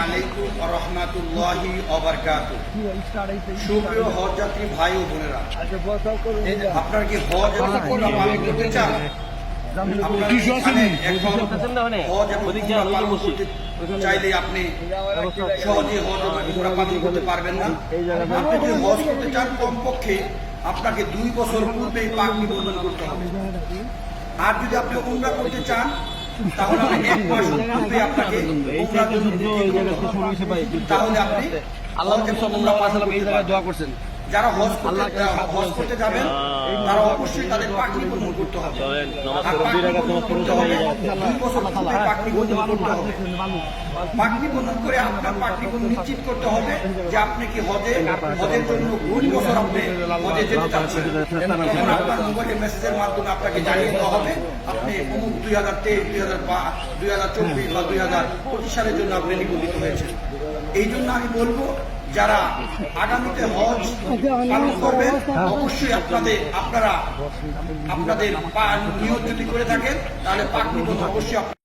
আলাইকুম রহমাতুল্লাহি সুপ্রিয় হজ যাত্রী ভাই ও বোনেরা আপনার কি হজ পালন করতে চান? আপনার এখানে এখন হজ এবং উমরা পালন করতে চাইলে আপনি সহজে হজ পালন করতে পারবেন না। আপনি যদি হজ করতে চান কমপক্ষে আপনাকে দুই বছর পূর্বেই পাক নিবন্ধন করতে হবে। আর যদি আপনি উমরা করতে চান তাহলে আমি এক আপনাকে আপনি আল্লাহ সাল্লাল্লাহু আলাইহি এই জায়গায়। দোয়া করছেন যারা হজ করতে হজ করতে যাবেন তারা অবশ্যই তাদের পাখি বন্ধন করতে হবে। দুই বছর পাখি বন্ধন করতে হবে। পাখি বন্ধন করে আপনার পাখি বন্ধন নিশ্চিত করতে হবে যে আপনি কি হজে হজের জন্য কোন বছর আপনি হজে যেতে চাচ্ছেন। তখন আপনার মোবাইলের মেসেজের মাধ্যমে আপনাকে জানিয়ে দেওয়া হবে। আপনি অমুক দুই হাজার তেইশ দুই হাজার পাঁচ দুই হাজার চব্বিশ বা দুই হাজার পঁচিশ সালের জন্য আপনি নিবন্ধিত হয়েছেন। এই জন্য আমি বলব যারা আগামীতে হজ পালন করবেন, অবশ্যই আপনাদের, আপনারা আপনাদের পা- নিয়োগ যদি করে থাকেন, তাহলে পাক নিবন্ধন অবশ্যই